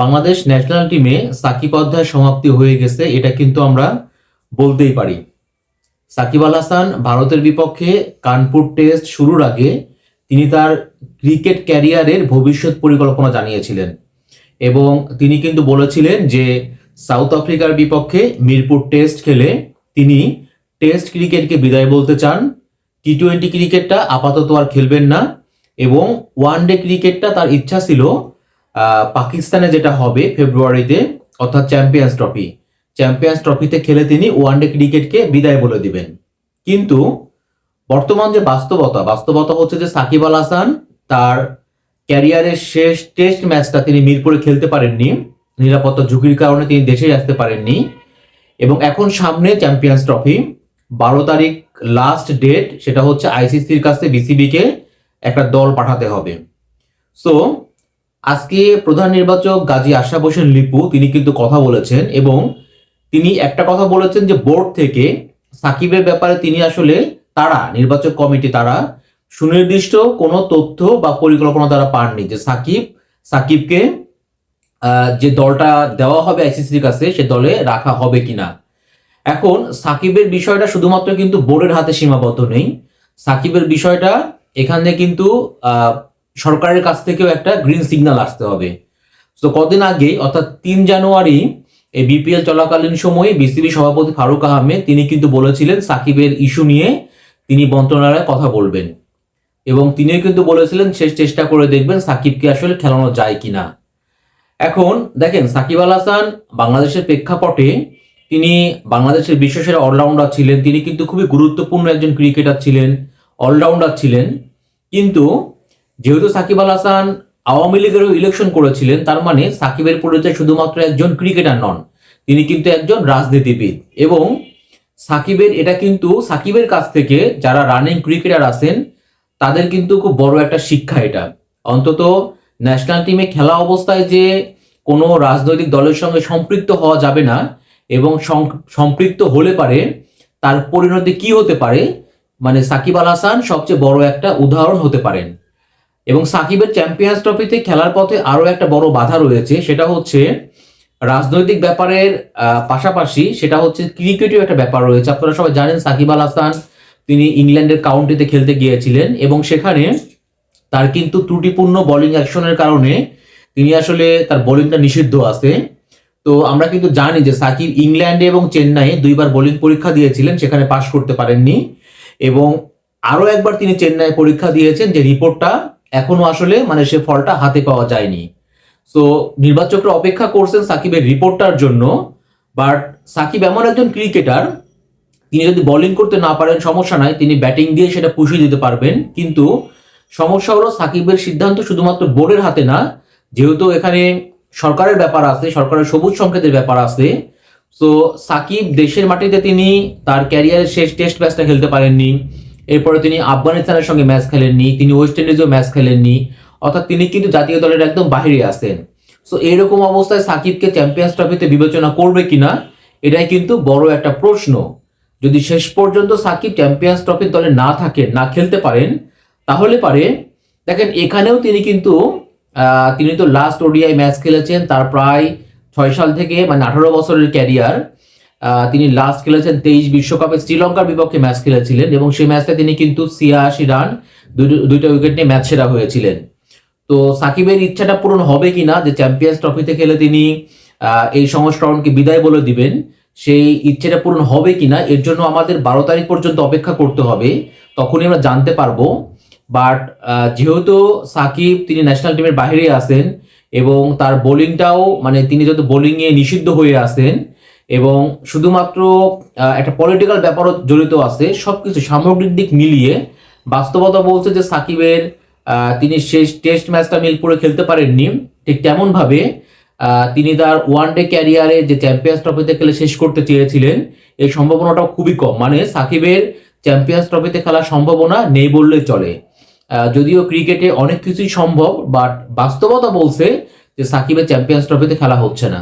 Bangladesh national টিমে সাকিব অধ্যায় সমাপ্তি হয়ে গেছে, এটা কিন্তু আমরা বলতেই পারি। সাকিব আল হাসান ভারতের বিপক্ষে কানপুর টেস্ট শুরুর আগে তিনি তার ক্রিকেট ক্যারিয়ারের ভবিষ্যৎ পরিকল্পনা জানিয়েছিলেন এবং তিনি কিন্তু বলেছিলেন যে সাউথ আফ্রিকার বিপক্ষে মিরপুর টেস্ট খেলে তিনি টেস্ট ক্রিকেটকে বিদায় বলতে চান। টি টোয়েন্টি ক্রিকেটটা আপাতত আর খেলবেন না এবং ওয়ান ডে ক্রিকেটটা তার ইচ্ছা ছিল পাকিস্তানে যেটা হবে ফেব্রুয়ারিতে, অর্থাৎ চ্যাম্পিয়ন্স ট্রফি। চ্যাম্পিয়ন্স ট্রফিতে খেলে তিনি ওয়ান ডে ক্রিকেটকে বিদায় বলে দিবেন। কিন্তু বর্তমান যে বাস্তবতা বাস্তবতা হচ্ছে যে সাকিব আল হাসান তার ক্যারিয়ারের শেষ টেস্ট ম্যাচটা তিনি মিরপুরে খেলতে পারেননি। নিরাপত্তা ঝুঁকির কারণে তিনি দেশে আসতে পারেননি। এবং এখন সামনে চ্যাম্পিয়ন্স ট্রফি। বারো তারিখ লাস্ট ডেট সেটা হচ্ছে আইসিসির কাছে বিসিবিকে একটা দল পাঠাতে হবে। সো আজকে প্রধান নির্বাচক গাজী আশরাফ হোসেন লিপু, তিনি কিন্তু কথা বলেছেন এবং তিনি একটা কথা বলেছেন যে বোর্ড থেকে সাকিবের ব্যাপারে তিনি আসলে তারা, নির্বাচক কমিটি তারা, সুনির্দিষ্ট কোনো তথ্য বা পরিকল্পনা তারা পাননি যে সাকিব, সাকিবকে যে দলটা দেওয়া হবে আইসিসির কাছে সে দলে রাখা হবে কিনা। এখন সাকিবের বিষয়টা শুধুমাত্র কিন্তু বোর্ডের হাতে সীমাবদ্ধ নেই। সাকিবের বিষয়টা এখানে কিন্তু সরকারের কাছ থেকেও একটা গ্রিন সিগন্যাল আসতে হবে। তো কদিন আগে, অর্থাৎ তিন জানুয়ারি, এই বিপিএল চলাকালীন সময়ে বিসিবি সভাপতি ফারুক আহমেদ, তিনি কিন্তু বলেছিলেন সাকিবের ইস্যু নিয়ে তিনি মন্ত্রণালয়ে কথা বলবেন। এবং তিনিও কিন্তু বলেছিলেন, শেষ চেষ্টা করে দেখবেন সাকিবকে আসলে খেলানো যায় কি না এখন দেখেন, সাকিব আল হাসান বাংলাদেশের প্রেক্ষাপটে তিনি বাংলাদেশের বিশ্বসেরা অলরাউন্ডার ছিলেন। তিনি কিন্তু খুবই গুরুত্বপূর্ণ একজন ক্রিকেটার ছিলেন অলরাউন্ডার ছিলেন। কিন্তু যেহেতু সাকিব আল হাসান আওয়ামী লীগেরও ইলেকশন করেছিলেন, তার মানে সাকিবের পরিচয় শুধুমাত্র একজন ক্রিকেটার নন, তিনি কিন্তু একজন রাজনীতিবিদ এবং সাকিবের, এটা কিন্তু সাকিবের কাছ থেকে যারা রানিং ক্রিকেটার আছেন, তাদের কিন্তু খুব বড় একটা শিক্ষা এটা। অন্তত ন্যাশনাল টিমে খেলা অবস্থায় যে কোনো রাজনৈতিক দলের সঙ্গে সম্পৃক্ত হওয়া যাবে না এবং সম্পৃক্ত হলে পারে, তার পরিণতি কি হতে পারে মানে সাকিব আল হাসান সবচেয়ে বড় একটা উদাহরণ হতে পারেন। এবং সাকিবের চ্যাম্পিয়ন্স ট্রফিতে খেলার পথে আরও একটা বড় বাধা রয়েছে, সেটা হচ্ছে রাজনৈতিক ব্যাপারের পাশাপাশি সেটা হচ্ছে ক্রিকেটেও একটা ব্যাপার রয়েছে। আপনারা সবাই জানেন সাকিব আল হাসান, তিনি ইংল্যান্ডের কাউন্টিতে খেলতে গিয়েছিলেন এবং সেখানে তার কিন্তু ত্রুটিপূর্ণ বোলিং অ্যাকশনের কারণে তিনি আসলে তার বোলিংটা নিষিদ্ধ আছে। তো আমরা কিন্তু জানি যে সাকিব ইংল্যান্ডে এবং চেন্নাইয়ে দুইবার বোলিং পরীক্ষা দিয়েছিলেন, সেখানে পাশ করতে পারেননি। এবং আরও একবার তিনি চেন্নাই পরীক্ষা দিয়েছেন যে রিপোর্টটা এখনও আসলে মানে সে ফলটা হাতে পাওয়া যায়নি। সো নির্বাচকরা অপেক্ষা করছেন সাকিবের রিপোর্টটার জন্য বাট সাকিব এমন একজন ক্রিকেটার তিনি যদি বোলিং করতে না পারেন, সমস্যা নাই, তিনি ব্যাটিং দিয়ে সেটা পুষিয়ে দিতে পারবেন। কিন্তু সমস্যা হলো সাকিবের সিদ্ধান্ত শুধুমাত্র বোর্ডের হাতে না, যেহেতু এখানে সরকারের ব্যাপার আছে, সরকারের সবুজ সংকেতের ব্যাপার আছে। তো সাকিব দেশের মাটিতে তিনি তার ক্যারিয়ারের শেষ টেস্ট ম্যাচটা খেলতে পারেননি। এরপরে তিনি আফগানিস্তানের সঙ্গে ম্যাচ খেলেননি, তিনি ওয়েস্ট ইন্ডিজেও ম্যাচ খেলেননি, অর্থাৎ তিনি কিন্তু জাতীয় দলের একদম বাইরে আসেন সো এরকম অবস্থায় সাকিবকে চ্যাম্পিয়ন্স ট্রফিতে বিবেচনা করবে কিনা, এটাই কিন্তু বড় একটা প্রশ্ন। যদি শেষ পর্যন্ত সাকিব চ্যাম্পিয়ন্স ট্রফির দলে না থাকেন না খেলতে পারেন, তাহলে পারে। দেখেন, এখানেও তিনি কিন্তু তিনি তো লাস্ট ওডিআই ম্যাচ খেলেছেন, তার প্রায় ছয় সাল থেকে মানে আঠারো বছরের ক্যারিয়ার তিনি লাস্ট খেলেছেন তেইশ বিশ্বকাপে। শ্রীলঙ্কার বিপক্ষে ম্যাচ খেলেছিলেন এবং সেই ম্যাচটা তিনি কিন্তু ছিয়াশি রান, দুই- দুইটা উইকেট নিয়ে ম্যাচ সেরা হয়েছিলেন। তো সাকিবের ইচ্ছাটা পূরণ হবে কিনা, যে চ্যাম্পিয়ন্স ট্রফিতে খেলে তিনি এই সংস্করণকে বিদায় বলে দিবেন, সেই ইচ্ছেটা পূরণ হবে কিনা, এর জন্য আমাদের বারো তারিখ পর্যন্ত অপেক্ষা করতে হবে, তখনই আমরা জানতে পারব। বাট যেহেতু সাকিব, তিনি ন্যাশনাল টিমের বাইরে আছেন এবং তার বোলিংটাও মানে তিনি যত বোলিংয়ে নিষিদ্ধ হয়ে আছেন এবং শুধুমাত্র একটা পলিটিক্যাল ব্যাপারও জড়িত আছে সব কিছু সামগ্রিক দিক মিলিয়ে বাস্তবতা বলছে যে সাকিবের তিনি শেষ টেস্ট ম্যাচটা মিরপুরে খেলতে পারেননি। ঠিক তেমনভাবে তিনি তার ওয়ান ডে ক্যারিয়ারে যে চ্যাম্পিয়ন্স ট্রফিতে খেলে শেষ করতে চেয়েছিলেন এই সম্ভাবনাটাও খুবই কম। মানে সাকিবের চ্যাম্পিয়ন্স ট্রফিতে খেলার সম্ভাবনা নেই বললেই চলে। যদিও ক্রিকেটে অনেক কিছুই সম্ভব বাট বাস্তবতা বলছে যে সাকিবের চ্যাম্পিয়ন্স ট্রফিতে খেলা হচ্ছে না।